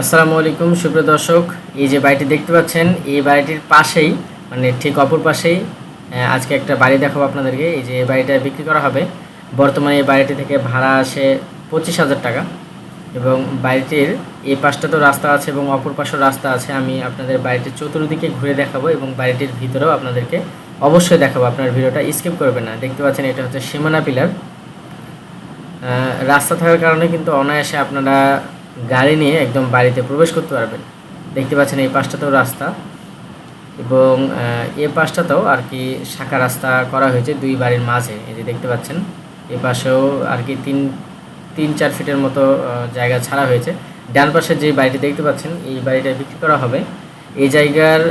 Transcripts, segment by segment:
আসসালামু আলাইকুম, সুপ্রিয় দর্শক। এই যে বাড়িটি দেখতে পাচ্ছেন, এই বাড়িটির পাশেই মানে ঠিক অপর পাশেই আজকে একটা বাড়ি দেখাবো আপনাদেরকে। এই যে বাড়িটা বিক্রি করা হবে। বর্তমানে এই বাড়িটি থেকে ভাড়া আসে পঁচিশ হাজার টাকা এবং বাড়িটির এই পাশটা তো রাস্তা আছে এবং অপর পাশেও রাস্তা আছে। আমি আপনাদের বাড়িটির চতুর্দিকে ঘুরে দেখাবো এবং বাড়িটির ভিতরেও আপনাদেরকে অবশ্যই দেখাবো। আপনার ভিডিওটা স্কিপ করবে না। দেখতে পাচ্ছেন, এটা হচ্ছে সীমানা পিলার। রাস্তা থাকার কারণে কিন্তু অনায়াসে আপনারা গাড়ি নিয়ে একদম বাড়িতে প্রবেশ করতে পারবেন। দেখতে পাচ্ছেন এই পাশটাতেও রাস্তা এবং এই পাশটাতেও আর কি শাখা রাস্তা করা হয়েছে দুই বাড়ির মাঝে। এই যে দেখতে পাচ্ছেন এই পাশেও আর কি তিন তিন চার ফিটের মতো জায়গা ছাড়া হয়েছে। ডান পাশে যে বাড়িটি দেখতে পাচ্ছেন, এই বাড়িটা বিক্রি করা হবে। এই জায়গার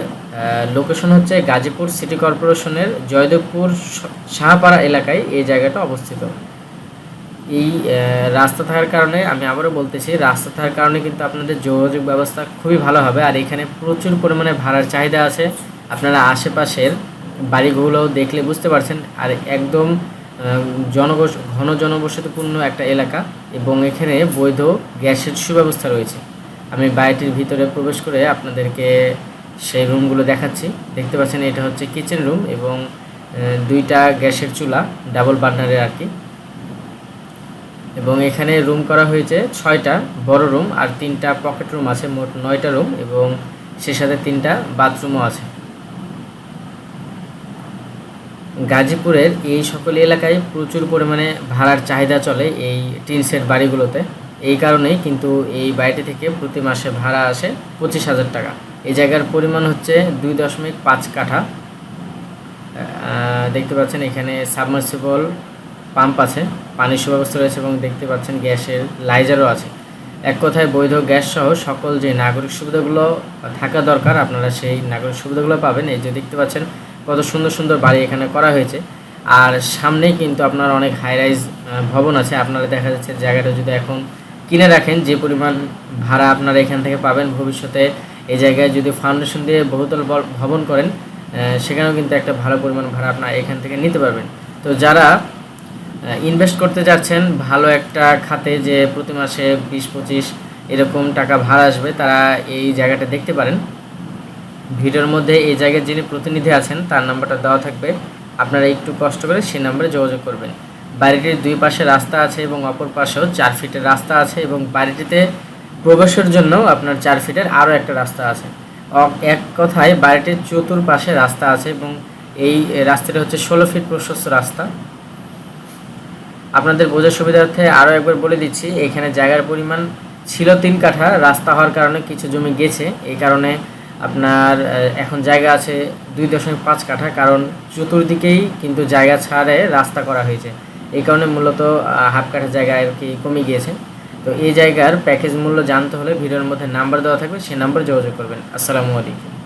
লোকেশন হচ্ছে গাজীপুর সিটি কর্পোরেশনের জয়দেবপুর শাহপাড়া এলাকায় এই জায়গাটা অবস্থিত। এই রাস্তা থাকার কারণে আমি আবারও বলতেছি, রাস্তা থাকার কারণে কিন্তু আপনাদের যোগাযোগ ব্যবস্থা খুবই ভালো হবে। আর এখানে প্রচুর পরিমাণে ভাড়ার চাহিদা আছে। আপনারা আশেপাশের বাড়িগুলো দেখলে বুঝতে পারছেন। আর একদম জনবস ঘন জনবসতিপূর্ণ একটা এলাকা এবং এখানে বৈধ গ্যাসের সুব্যবস্থা রয়েছে। আমি বাড়িটির ভিতরে প্রবেশ করে আপনাদেরকে সেই রুমগুলো দেখাচ্ছি। দেখতে পাচ্ছেন এটা হচ্ছে কিচেন রুম এবং দুইটা গ্যাসের চুলা, ডাবল বার্নারের আর কি। এবং এখানে রুম করা হয়েছে ছয়টা বড় রুম আর তিনটা পকেট রুম আছে, মোট নয়টা রুম এবং সে সাথে তিনটা বাথরুমও আছে। গাজীপুরের এই সকল এলাকায় প্রচুর পরিমাণে ভাড়ার চাহিদা চলে এই টিন সেট বাড়িগুলোতে। এই কারণেই কিন্তু এই বাড়িটি থেকে প্রতি মাসে ভাড়া আসে পঁচিশ হাজার টাকা। এই জায়গার পরিমাণ হচ্ছে দুই দশমিক পাঁচ কাঠা। দেখতে পাচ্ছেন এখানে সাবমার্সিবল পাম্প আছে, পানির সুব্যবস্থা রয়েছে এবং দেখতে পাচ্ছেন গ্যাসের লাইজারও আছে। এক কথায় বৈধ গ্যাস সহ সকল যে নাগরিক সুবিধাগুলো থাকা দরকার, আপনারা সেই নাগরিক সুবিধাগুলো পাবেন। এই যে দেখতে পাচ্ছেন কত সুন্দর সুন্দর বাড়ি এখানে করা হয়েছে। আর সামনেই কিন্তু আপনার অনেক হাই রাইজ ভবন আছে। আপনারা দেখা যাচ্ছে জায়গাটা যদি এখন কিনে রাখেন, যে পরিমাণ ভাড়া আপনারা এখান থেকে পাবেন, ভবিষ্যতে এই জায়গায় যদি ফাউন্ডেশন দিয়ে বহুতল ভবন করেন সেখানেও কিন্তু একটা ভালো পরিমাণ ভাড়া আপনারা এখান থেকে নিতে পারবেন। তো যারা ইনভেস্ট করতে যাচ্ছেন, ভালো একটা খাতে যে প্রতি মাসে বিশ, পঁচিশ এরকম টাকা ভাড়া আসবে, তারা এই জায়গাটা দেখতে পারেন। ভিডিওর মধ্যে এই জায়গায় যিনি প্রতিনিধি আছেন, তার নাম্বারটা দেওয়া থাকবে। আপনারা একটু কষ্ট করে সেই নাম্বারে যোগাযোগ করবেন। বাড়িটির দুই পাশে রাস্তা আছে এবং অপর পাশেও চার ফিটের রাস্তা আছে এবং বাড়িটিতে প্রবেশের জন্য আপনার চার ফিটের আরও একটা রাস্তা আছে। এক কথায় বাড়িটির চতুর্পাশে রাস্তা আছে এবং এই রাস্তাটা হচ্ছে ষোলো ফিট প্রশস্ত রাস্তা। আপনাদের বোঝার সুবিধার্থে আরও একবার বলে দিচ্ছি, এখানে জায়গার পরিমাণ ছিল তিন কাঠা, রাস্তা হওয়ার কারণে কিছু জমি গেছে। এই কারণে আপনার এখন জায়গা আছে দুই দশমিক পাঁচ কাঠা, কারণ চতুর্দিকেই কিন্তু জায়গা ছাড়ে রাস্তা করা হয়েছে। এই কারণে মূলত হাফ কাঠা জায়গা আর কি কমে গিয়েছে। তো এই জায়গার প্যাকেজ মূল্য জানতে হলে ভিডিওর মধ্যে নাম্বার দেওয়া থাকবে সেই নাম্বারে যোগাযোগ করবেন। আসসালামু আলাইকুম।